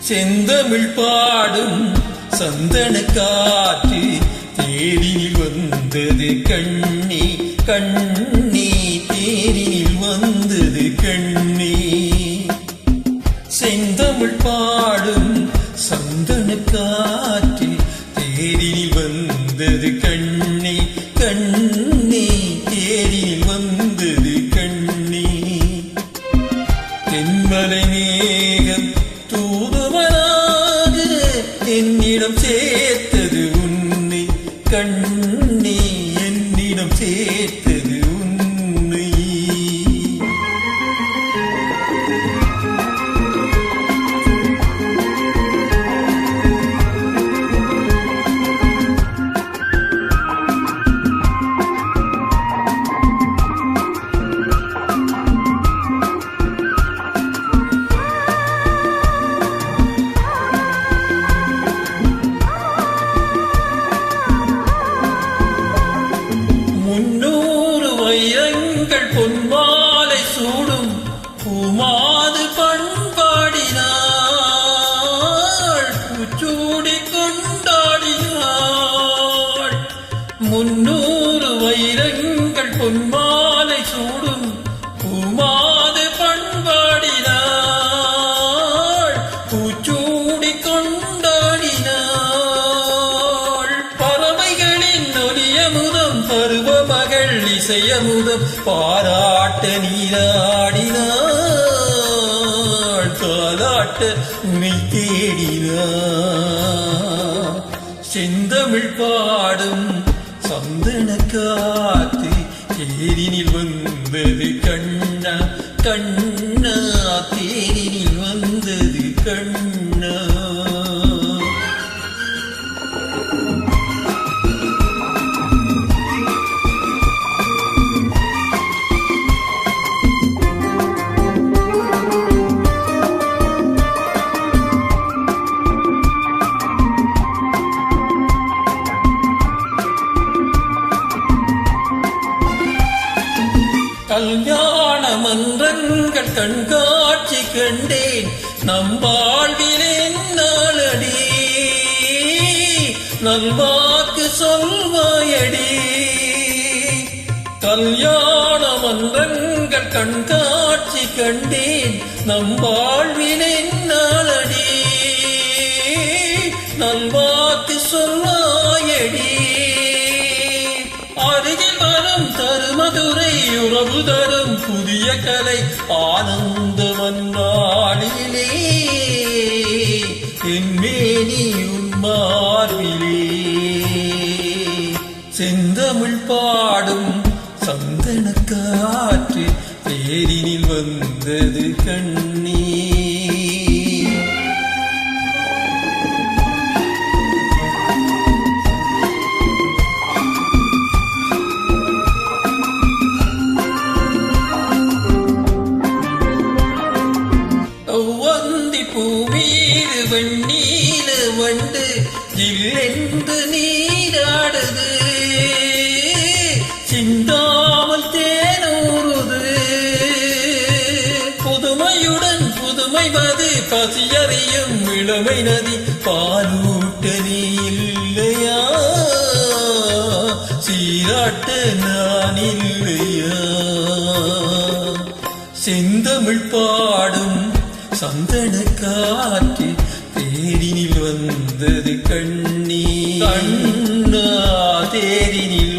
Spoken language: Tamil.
செந்தமிழ் பாடும் சந்தன காற்று தேரில் வந்தது கண்ணி கண்ணி தேரில் வந்தது கண்ணி. செந்தமிழ் பாடும் சந்தன காற்று தேரில் வந்தது கண்ணி கண்ணி தேரில் வந்தது கண்ணி. தென்மலை மேகம் தூதுவனாக என்னிடம் சேர்த்தது உன்னை. கண்ணி என்னிடம் சேர்த்து பொன்மாலை சூடும் பூமா மகள் இசையமுதம் பாராட்ட நீராடினாள் தாலாட்ட உனை தேடினாள். செந்தமிழ் பாடும் சந்தன காத்து தேரினில் வந்தது கண்ணா கண்ண கல்யாண மன்றங்கள் கண்காட்சி கண்டேன். நம் வாழ்விலே நாளடி நல்வாக்கு சொல்வாயடி? கல்யாண மன்றங்கள் கண்காட்சி கண்டேன். நம் வாழ்விலே நாளடி அருகில் வரும் தருமதுரை உறவு தரும் புதிய கலை ஆனந்த மன்னாளிலே என்மேனி உன்மார்பிலே செந்தமிழ் பாடும் சந்தன காற்று பேரினில் வந்தது கண்ணீர். இல்லென்று நீராடுது. சிந்தாமல் தேனூறுது. புதுமையுடன் புதுமை பசியறியும் இளமை நதி பாலூட்ட நீ இல்லையா சீராட்ட நான் இல்லையா? செந்தமிழ் பாடும் சந்தன காற்று வந்தது கண்ணீர். கண்ணா தேரினில்